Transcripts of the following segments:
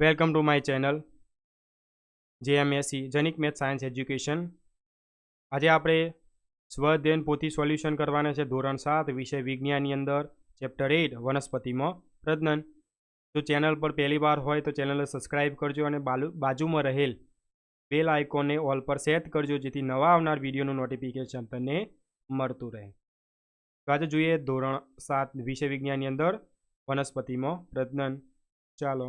Welcome to my channel JMSC જનિક math science education. આજે આપણે સ્વધ્યન પોથી solution કરવાના છે ધોરણ સાત, વિષય વિજ્ઞાનની અંદર, ચેપ્ટર એઇટ, વનસ્પતિમાં પ્રજ્ઞન જો ચેનલ પર પહેલી વાર હોય તો ચેનલને સબસ્ક્રાઇબ કરજો અને બાજુમાં રહેલ બેલ આઇકોનને ઓલ પર સેટ કરજો, જેથી નવા આવનાર વિડીયોનું નોટિફિકેશન તમને મળતું રહે. તો આજે જોઈએ ધોરણ સાત, વિષય વિજ્ઞાનની અંદર વનસ્પતિમાં પ્રજ્ઞન ચાલો.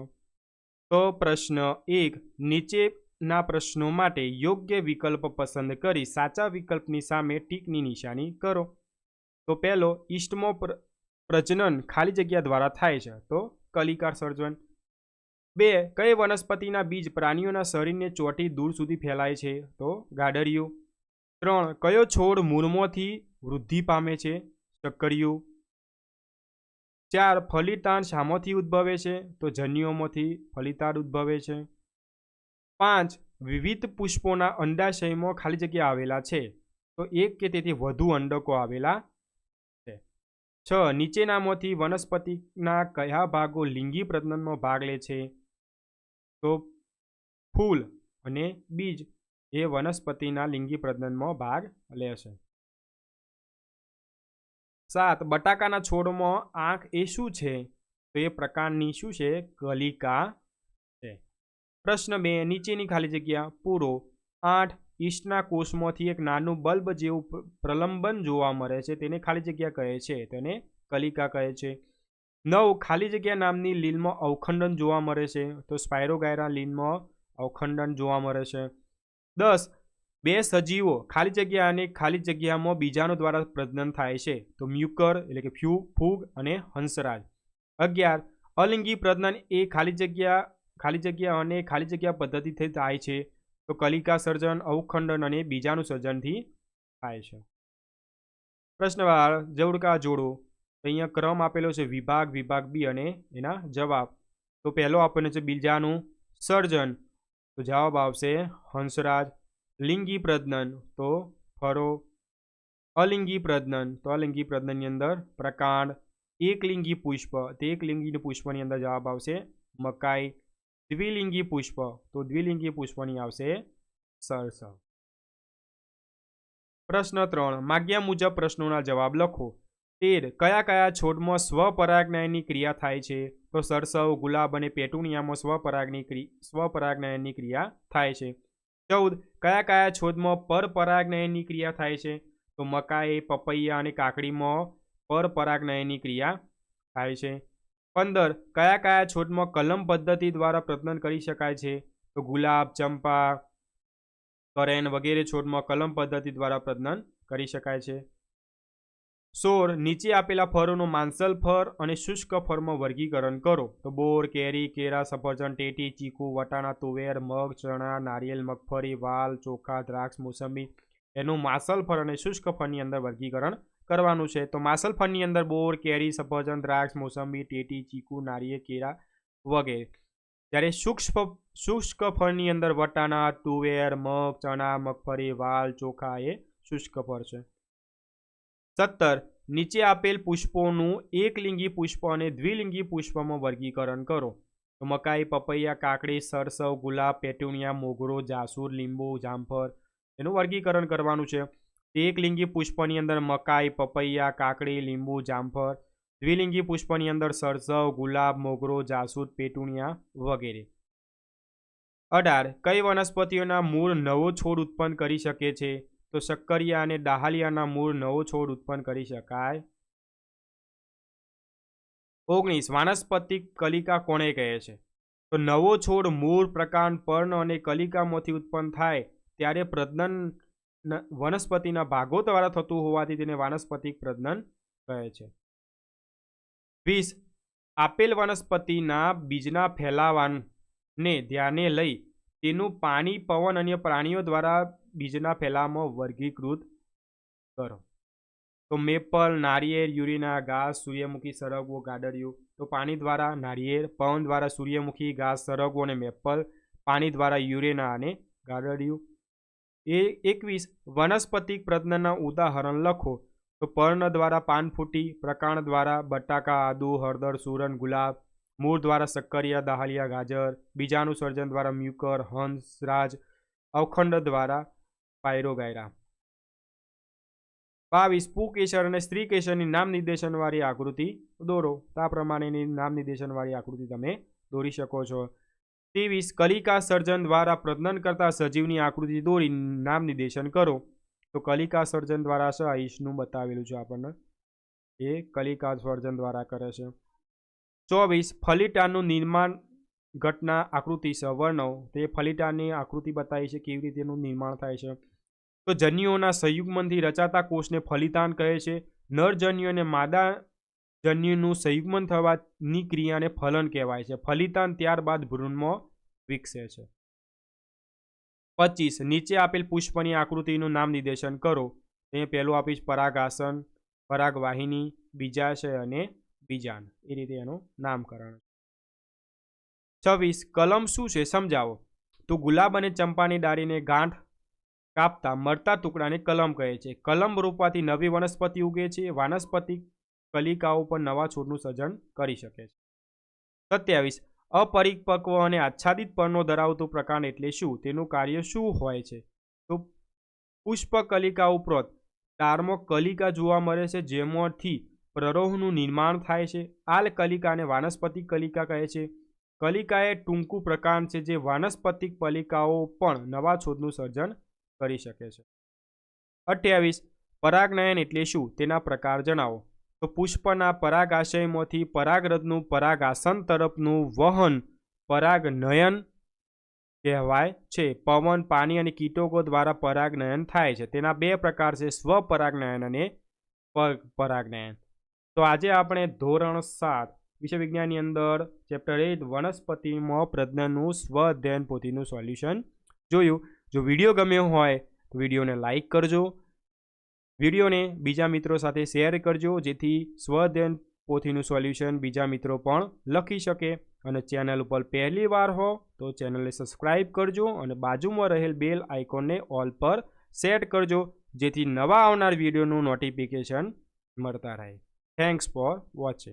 તો પ્રશ્ન એક, નીચેના પ્રશ્નો માટે યોગ્ય વિકલ્પ પસંદ કરી સાચા વિકલ્પની સામે ટીકની નિશાની કરો. તો પહેલો ઈસ્ટમો પ્ર- પ્રજનન ખાલી જગ્યા દ્વારા થાય છે. તો કલિકાર સર્જન. બે કઈ વનસ્પતિના બીજ પ્રાણીઓના શરીરને ચોટી દૂર સુધી ફેલાય છે? તો ગાડરિયું ત્રણ, કયો છોડ મૂળમાંથી વૃદ્ધિ પામે છે? ચક્કરિયું ચાર ફલિતાણ શામાંથી ઉદ્ભવે છે? તો જન્યુઓમાંથી ફલિતાણ ઉદ્ભવે છે. પાંચ, વિવિધ પુષ્પોના અંડાશયમાં ખાલી જગ્યા આવેલા છે. તો એક કે તેથી વધુ અંડકો આવેલા છે. છ, નીચેનામાંથી વનસ્પતિના કયા ભાગો લિંગી પ્રજનનમાં ભાગ લે છે? તો ફૂલ અને બીજ એ વનસ્પતિના લિંગી પ્રજનનમાં ભાગ લેશે સાત, બટાકાના છોડમાં આંખ એ શું છે? તો એ પ્રકારની શું છે? કલિકા છે. પ્રશ્ન બે, નીચેની ખાલી જગ્યા પૂરો. આઠ ઈસ્ટના કોષમાંથી એક નાનું બલ્બ જેવું પ્રલંબન જોવા મળે છે. તેને ખાલી જગ્યા કહે છે. તેને કલિકા કહે છે. નવ, ખાલી જગ્યા નામની લીલમાં અવખંડન જોવા મળે છે. તો સ્પાયરોગાયરા લીલમાં અવખંડન જોવા મળે છે. દસ બે સજીવો ખાલી જગ્યા અને ખાલી જગ્યામાં બીજાનો દ્વારા પ્રજનન થાય છે. તો મ્યુકર એટલે કે ફ્યુ, ફૂગ અને હંસરાજ. અગિયાર, અલિંગી પ્રજનન એ ખાલી જગ્યા ખાલી જગ્યા અને ખાલી જગ્યા પદ્ધતિથી થાય છે. તો કલિકા સર્જન, અવખંડન અને બીજાનું સર્જનથી થાય છે. પ્રશ્ન જવડકા જોડો. અહીંયા ક્રમ આપેલો છે વિભાગ વિભાગ બી અને એના જવાબ. તો પહેલો આપણને છે બીજાનું સર્જન. તો જવાબ આવશે હંસરાજ. લિંગી પ્રજનન તો ફરો. અલિંગી પ્રજનન તો અલિંગી પ્રજનનની અંદર પ્રકાંડ એકલિંગી પુષ્પ. તે એકલિંગી પુષ્પની અંદર જવાબ આવશે મકાઈ. દ્વિલિંગી પુષ્પ. તો દ્વિલિંગી પુષ્પની આવશે સરસ. પ્રશ્ન ત્રણ. માગ્યા મુજબ પ્રશ્નોના જવાબ લખો. તેર. કયા કયા છોડમાં સ્વપરાગનયનની ક્રિયા થાય છે? તો સરસવ, ગુલાબ અને પેટુનિયામાં સ્વપરાગની ક્રિ, સ્વપરાગનયનની ક્રિયા થાય છે. ચૌદ. કયા કયા છોડમાં પરપરાગનયનની ક્રિયા થાય છે? તો મકાઈ, પપૈયા અને કાકડીમાં પરપરાગનયનની ક્રિયા થાય છે. પંદર. કયા કયા છોડમાં કલમ પદ્ધતિ દ્વારા પ્રજનન કરી શકાય છે? તો ગુલાબ, ચંપા, કરેન વગેરે છોડમાં કલમ પદ્ધતિ દ્વારા પ્રજનન કરી શકાય છે. સોળ નીચે આપેલા ફળોનું માંસલ ફળ અને શુષ્ક ફળમાં વર્ગીકરણ કરો. તો બોર, કેરી કેરા સફરજન, ટેટી, ચીકુ, વટાણા, તુવેર, મગ, ચણા, નારિયેલ, મગફળી, વાલ, ચોખા, દ્રાક્ષ, મોસંબી એનું માસલ ફળ અને શુષ્ક ફળની અંદર વર્ગીકરણ કરવાનું છે. તો માસલ ફળની અંદર બોર, કેરી, સફરજન, દ્રાક્ષ, મોસંબી, ટેટી, ચીકુ નારિયેળ કેરા વગેરે. જ્યારે શુષ્ક શુષ્ક ફળની અંદર વટાણા, તુવેર, મગ, ચણા, મગફળી, વાલ, ચોખા એ શુષ્ક ફળ છે. સત્તર, નીચે આપેલ પુષ્પોનું એકલિંગી પુષ્પ અને દ્વિલિંગી પુષ્પમાં વર્ગીકરણ કરો. તો મકાઈ, પપૈયા, કાકડી, સરસવ, ગુલાબ, પેટુનિયા, મોગરો, જાસૂર, લીંબુ, જામફળ એનું વર્ગીકરણ કરવાનું છે. એકલિંગી પુષ્પની અંદર મકાઈ, પપૈયા, કાકડી, લીંબુ, જામફળ, દ્વિલિંગી પુષ્પની અંદર સરસવ, ગુલાબ, મોગરો જાસૂદ પેટુનિયા વગેરે. અઢાર, કઈ વનસ્પતિઓના મૂળ નવો છોડ ઉત્પન્ન કરી શકે છે? તો શક્કરિયા અને ડાહાલિયાના મૂળ નવો છોડ ઉત્પન્ન કરી શકાય. ઓગણીસ, વાનસ્પતિક કલિકા કોણે કહે છે? તો નવો છોડ મૂળ પ્રકાંડ પર્ણ અને કલિકામાંથી ઉત્પન્ન થાય ત્યારે પ્રજનન વનસ્પતિના ભાગો દ્વારા થતું હોવાથી તેને વાનસ્પતિક પ્રજનન કહે છે. વીસ, આપેલ વનસ્પતિના બીજના ફેલાવાને ધ્યાને લઈ તેનું પાણી, પવન અન્ય પ્રાણીઓ દ્વારા બીજના ફેલામાં વર્ગીકૃત કરો. તો મેપલ, નારિયેળ, યુરિના ઘાસ, સૂર્યમુખી, સરગવો ગાડરિયું તો પાણી દ્વારા નારિયેળ, પવન દ્વારા સૂર્યમુખી, ઘાસ, સરગવો અને મેપલ, પાણી દ્વારા યુરેના અને ગાડરિયું એ એકવીસ વનસ્પતિક પ્રજનનના ઉદાહરણ લખો. તો પર્ણ દ્વારા પાનફૂટી પ્રકાંડ દ્વારા બટાકા, આદુ, હળદર સુરણ ગુલાબ, મૂળ દ્વારા સક્કરિયા, દાહલિયા, ગાજર, બીજાનું સર્જન દ્વારા મ્યુકર, હંસ, રાજ, અવખંડ દ્વારા પાયરોગાયરા બાવીસ પુકેસર અને સ્ત્રી કેસરની નામ નિર્દેશનવાળી આકૃતિ દોરો. તો આ પ્રમાણેની નામ નિર્દેશનવાળી આકૃતિ તમે દોરી શકો છો. ત્રેવીસ કલિકા સર્જન દ્વારા પ્રજનન કરતા સજીવની આકૃતિ દોરી નામ નિર્દેશન કરો. તો કલિકા સર્જન દ્વારા છે આયુષનું બતાવેલું છે આપણને. એ કલિકા સર્જન દ્વારા કરે છે. ચોવીસ, ફલિટાનું નિર્માણ ઘટના, આકૃતિ છે વર્ણવ, તે ફલિટાની આકૃતિ બતાવી છે કેવી રીતે એનું નિર્માણ થાય છે. તો જન્યુઓના સંયુગ્મનથી રચાતા કોષને ફલિતાન કહે છે. નર જન્યુ અને માદા જન્યુનું સંયુગ્મન થવાની ક્રિયાને ફલન કહેવાય છે. ફલિતાન ત્યારબાદ ભ્રૂણમાં વિકસે છે. પચીસ, નીચે આપેલ પુષ્પની આકૃતિનું નામ નિર્દેશન કરો. તે પહેલું આપીશ પરાગાસન, પરાગવાહિની બીજાશય અને બીજાન. એ રીતે એનું નામકરણ. છવ્વીસ, કલમ શું છે? સમજાવો. તો ગુલાબ અને ચંપાની ડાળીને ગાંઠ કાપતા મરતા ટુકડાને કલમ કહે છે. કલમ રોપવાથી નવી વનસ્પતિ ઉગે છે. વનસ્પતિ કલિકાઓ પર નવા છોડનું સર્જન કરી શકે છે. સત્યાવીસ, અપરિપક્વ અને આચ્છાદિત પરનો ધરાવતું પ્રકાર એટલે શું? તેનું કાર્ય શું હોય છે? તો પુષ્પ કલિકા ઉપરાંત તારમાં કલિકા જોવા મળે છે, જેમાંથી પ્રરોહનું નિર્માણ થાય છે. આલ કલિકાને વાનસ્પતિક કલિકા કહે છે. કલિકા એ ટૂંકું પ્રકાર છે જે વાનસ્પતિક કલિકાઓ પણ નવા છોડનું સર્જન કરી શકે છે. અઠ્યાવીસ, પરાગનયન એટલે શું તેના પ્રકાર જણાવો. તો પુષ્પના પરાગાશયમાંથી પરાગરજનું પરાગાસન તરફનું વહન પરાગનયન કહેવાય છે. પવન, પાણી અને કીટકો દ્વારા પરાગનયન થાય છે. તેના બે પ્રકાર છે સ્વપરાગનયન અને પરાગનયન તો આજે આપણે ધોરણ સાત વિષય વિજ્ઞાનની અંદર ચેપ્ટર એટ વનસ્પતિમાં પ્રજ્ઞાનું સ્વ અધ્યયન પોથીનું સોલ્યુશન જોયું. જો વીડિયો ગમ્યો હોય તો વિડીયોને લાઇક કરજો. વિડીયોને બીજા મિત્રો સાથે શેર કરજો, જેથી સ્વઅધ્યયન પોથીનું સોલ્યુશન બીજા મિત્રો પણ લખી શકે. અને ચેનલ ઉપર પહેલી વાર હો તો ચેનલને સબસ્ક્રાઇબ કરજો અને બાજુમાં રહેલ બેલ આઇકોનને ઓલ પર સેટ કરજો, જેથી નવા આવનાર વિડીયોનું નોટિફિકેશન મળતા રહે. Thanks for watching